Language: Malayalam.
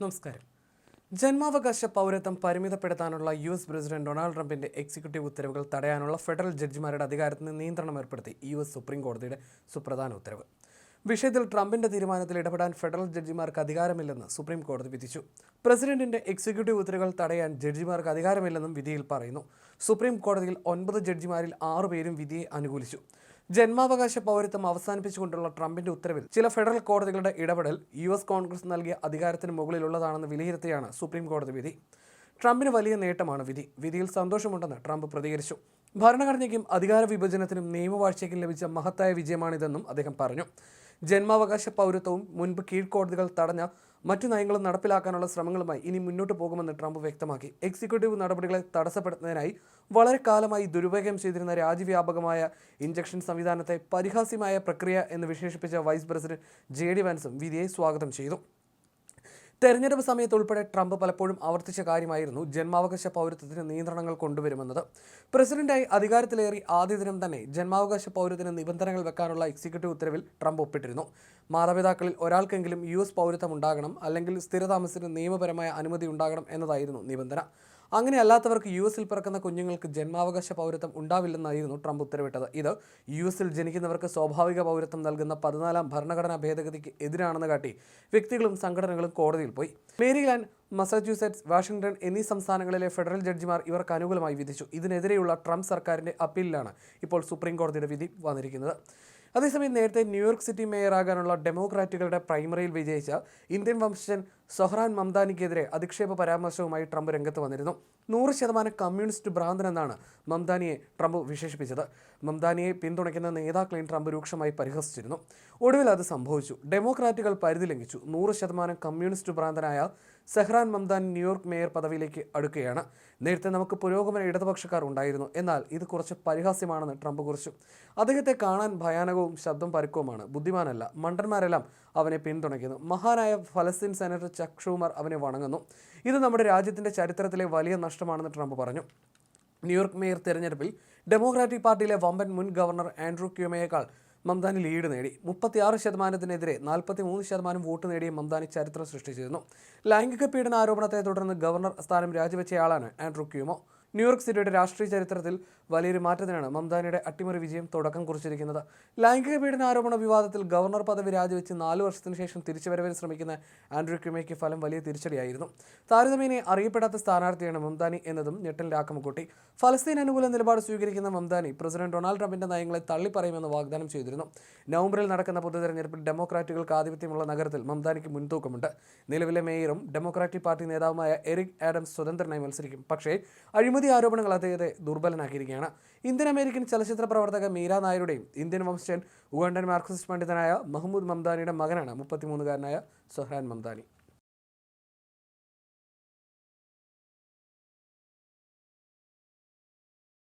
നമസ്കാരം. ജന്മാവകാശ പൗരത്വം പരിമിതപ്പെടുത്താനുള്ള യു എസ് പ്രസിഡന്റ് ഡൊണാൾഡ് ട്രംപിന്റെ എക്സിക്യൂട്ടീവ് ഉത്തരവുകൾ തടയാനുള്ള ഫെഡറൽ ജഡ്ജിമാരുടെ അധികാരത്തിന് നിയന്ത്രണം ഏർപ്പെടുത്തി യു എസ് സുപ്രീം കോടതിയുടെ സുപ്രധാന ഉത്തരവ്. വിഷയത്തിൽ ട്രംപിന്റെ തീരുമാനത്തിൽ ഇടപെടാൻ ഫെഡറൽ ജഡ്ജിമാർക്ക് അധികാരമില്ലെന്ന് സുപ്രീം കോടതി വിധിച്ചു. പ്രസിഡന്റിന്റെ എക്സിക്യൂട്ടീവ് ഉത്തരവുകൾ തടയാൻ ജഡ്ജിമാർക്ക് അധികാരമില്ലെന്നും വിധിയിൽ പറയുന്നു. സുപ്രീം കോടതിയിൽ ഒൻപത് ജഡ്ജിമാരിൽ ആറുപേരും വിധിയെ അനുകൂലിച്ചു. ജന്മാവകാശ പൗരത്വം അവസാനിപ്പിച്ചുകൊണ്ടുള്ള ട്രംപിന്റെ ഉത്തരവിൽ ചില ഫെഡറൽ കോടതികളുടെ ഇടപെടൽ യു എസ് കോൺഗ്രസ് നൽകിയ അധികാരത്തിന് മുകളിലുള്ളതാണെന്ന് വിലയിരുത്തിയാണ് സുപ്രീം കോടതി വിധി. ട്രംപിന് വലിയ നേട്ടമാണ് വിധി. വിധിയിൽ സന്തോഷമുണ്ടെന്ന് ട്രംപ് പ്രതികരിച്ചു. ഭരണഘടനയ്ക്കും അധികാര വിഭജനത്തിനും നിയമവാഴ്ചയ്ക്കും ലഭിച്ച മഹത്തായ വിജയമാണിതെന്നും അദ്ദേഹം പറഞ്ഞു. ജന്മാവകാശ പൗരത്വവും മുൻപ് കീഴ്ക്കോടതികൾ തടഞ്ഞ മറ്റു നയങ്ങളും നടപ്പിലാക്കാനുള്ള ശ്രമങ്ങളുമായി ഇനി മുന്നോട്ട് പോകുമെന്ന് ട്രംപ് വ്യക്തമാക്കി. എക്സിക്യൂട്ടീവ് നടപടികളെ തടസ്സപ്പെടുത്തുന്നതിനായി വളരെ കാലമായി ദുരുപയോഗം ചെയ്തിരുന്ന രാജ്യവ്യാപകമായ ഇഞ്ചക്ഷൻ സംവിധാനത്തെ പരിഹാസ്യമായ പ്രക്രിയ എന്ന് വിശേഷിപ്പിച്ച വൈസ് പ്രസിഡന്റ് ജെ ഡി വാൻസും വിധിയെ സ്വാഗതം ചെയ്തു. തെരഞ്ഞെടുപ്പ് സമയത്ത് ഉൾപ്പെടെ ട്രംപ് പലപ്പോഴും ആവർത്തിച്ച കാര്യമായിരുന്നു ജന്മാവകാശ പൗരത്വത്തിന് നിയന്ത്രണങ്ങൾ കൊണ്ടുവരുമെന്നത്. പ്രസിഡന്റായി അധികാരത്തിലേറി ആദ്യ ദിനം തന്നെ ജന്മാവകാശ പൗരത്തിന് നിബന്ധനകൾ വെക്കാനുള്ള എക്സിക്യൂട്ടീവ് ഉത്തരവിൽ ട്രംപ് ഒപ്പിട്ടിരുന്നു. മാതാപിതാക്കളിൽ ഒരാൾക്കെങ്കിലും യു എസ് പൗരത്വം ഉണ്ടാകണം അല്ലെങ്കിൽ സ്ഥിരതാമസത്തിന് നിയമപരമായ അനുമതി ഉണ്ടാകണം എന്നതായിരുന്നു നിബന്ധന. അങ്ങനെ അല്ലാത്തവർക്ക് യു എസിൽ പിറക്കുന്ന കുഞ്ഞുങ്ങൾക്ക് ജന്മാവകാശ പൗരത്വം ഉണ്ടാവില്ലെന്നായിരുന്നു ട്രംപ് ഉത്തരവിട്ടത്. ഇത് യു എസിൽ ജനിക്കുന്നവർക്ക് സ്വാഭാവിക പൗരത്വം നൽകുന്ന പതിനാലാം ഭരണഘടനാ ഭേദഗതിക്ക് എതിരാണെന്ന് കാട്ടി വ്യക്തികളും സംഘടനകളും കോടതിയിൽ പോയി. മേരിലാൻഡ് മസാച്യൂസെറ്റ്സ് വാഷിംഗ്ടൺ എന്നീ സംസ്ഥാനങ്ങളിലെ ഫെഡറൽ ജഡ്ജിമാർ ഇവർക്ക് അനുകൂലമായി വിധിച്ചു. ഇതിനെതിരെയുള്ള ട്രംപ് സർക്കാരിന്റെ അപ്പീലിലാണ് ഇപ്പോൾ സുപ്രീം കോടതിയുടെ വിധി വന്നിരിക്കുന്നത്. അതേസമയം നേരത്തെ ന്യൂയോർക്ക് സിറ്റി മേയറാകാനുള്ള ഡെമോക്രാറ്റുകളുടെ പ്രൈമറിയിൽ വിജയിച്ച ഇന്ത്യൻ വംശജൻ സൊഹ്റാൻ മംദാനിക്കെതിരെ അധിക്ഷേപ പരാമർശവുമായി ട്രംപ് രംഗത്ത് വന്നിരുന്നു. നൂറ് ശതമാനം കമ്മ്യൂണിസ്റ്റ് ഭ്രാന്തൻ എന്നാണ് മംദാനിയെ ട്രംപ് വിശേഷിപ്പിച്ചത്. മംദാനിയെ പിന്തുണയ്ക്കുന്ന നേതാക്കളെയും ട്രംപ് രൂക്ഷമായി പരിഹസിച്ചിരുന്നു. ഒടുവിൽ അത് സംഭവിച്ചു. ഡെമോക്രാറ്റുകൾ പരിധി ലംഘിച്ചു. നൂറ് ശതമാനം communist ഭ്രാന്തനായ Zohran Mamdani New York mayor പദവിയിലേക്ക് അടുക്കുകയാണ്. നേരത്തെ നമുക്ക് പുരോഗമന ഇടതുപക്ഷക്കാർ ഉണ്ടായിരുന്നു. എന്നാൽ ഇത് കുറച്ച് പരിഹാസ്യമാണെന്ന് ട്രംപ് കുറിച്ചു. അദ്ദേഹത്തെ കാണാൻ ഭയാനകവും ശബ്ദം പരുക്കവുമാണ്. ബുദ്ധിമാനല്ല. മണ്ടന്മാരെല്ലാം അവനെ പിന്തുണയ്ക്കുന്നു. മഹാനായ ഫലസ്തീൻ സെനറ്റർ ചക് ഷൂമർ അവനെ വണങ്ങുന്നു. ഇത് നമ്മുടെ രാജ്യത്തിന്റെ ചരിത്രത്തിലെ വലിയ നഷ്ടമാണെന്ന് ട്രംപ് പറഞ്ഞു. ന്യൂയോർക്ക് മേയർ തെരഞ്ഞെടുപ്പിൽ ഡെമോക്രാറ്റിക് പാർട്ടിയിലെ വമ്പൻ മുൻ ഗവർണർ ആൻഡ്രൂ ക്യൂമയേക്കാൾ മംദാനി ലീഡ് നേടി. മുപ്പത്തിയാറ് ശതമാനത്തിനെതിരെ നാൽപ്പത്തി മൂന്ന് ശതമാനം വോട്ട് നേടിയ മംദാനി ചരിത്രം സൃഷ്ടിച്ചിരുന്നു. ലൈംഗിക പീഡന ആരോപണത്തെ തുടർന്ന് ഗവർണർ സ്ഥാനം രാജിവെച്ചയാളാണ് ആൻഡ്രൂ ക്യൂമോ. ന്യൂയോർക്ക് സിറ്റിയുടെ രാഷ്ട്രീയ ചരിത്രത്തിൽ വലിയൊരു മാറ്റത്തിനാണ് മംദാനിയുടെ അട്ടിമറി വിജയം തുടക്കം കുറിച്ചിരിക്കുന്നത്. ലൈംഗിക പീഡന ആരോപണ വിവാദത്തിൽ ഗവർണർ പദവി രാജിവെച്ച് നാല് വർഷത്തിന് ശേഷം തിരിച്ചുവരവിന് ശ്രമിക്കുന്ന ആൻഡ്രൂ ക്യുമയ്ക്ക് ഫലം വലിയ തിരിച്ചടിയായിരുന്നു. താരതമ്യേനെ അറിയപ്പെടാത്ത സ്ഥാനാർത്ഥിയാണ് മംദാനി എന്നതും ഞെട്ടലിന്റെ ആക്കമക്കൂട്ടി ഫലസ്തീൻ അനുകൂല നിലപാട് സ്വീകരിക്കുന്ന മംദാനി പ്രസിഡന്റ് ഡൊണാൾഡ് ട്രംപിന്റെ നയങ്ങളെ തള്ളിപ്പറയുമെന്ന് വാഗ്ദാനം ചെയ്തിരുന്നു. നവംബറിൽ നടക്കുന്ന പൊതു തെരഞ്ഞെടുപ്പിൽ ഡെമോക്രാറ്റുകൾക്ക് ആധിപത്യമുള്ള നഗരത്തിൽ മംതാനിക്ക് മുൻതൂക്കമുണ്ട്. നിലവിലെ മേയറും ഡെമോക്രാറ്റിക് പാർട്ടി നേതാവുമായ എറിക് ആഡംസ് സ്വതന്ത്രനായി മത്സരിക്കും. പക്ഷേ അഴിമതി ആരോപണങ്ങൾ അദ്ദേഹത്തെ ദുർബലനാക്കിയിരിക്കുകയാണ്. ഇന്ത്യൻ അമേരിക്കൻ ചലച്ചിത്ര പ്രവർത്തക മീര നായരുടെയും ഇന്ത്യൻ വംശജൻ ഉഗണ്ടൻ മാർക്സിസ്റ്റ് പണ്ഡിതനായ മഹമ്മൂദ് മംദാനിയുടെ മകനാണ് മുപ്പത്തിമൂന്നുകാരനായ സൊഹ്രാൻ മംദാനി.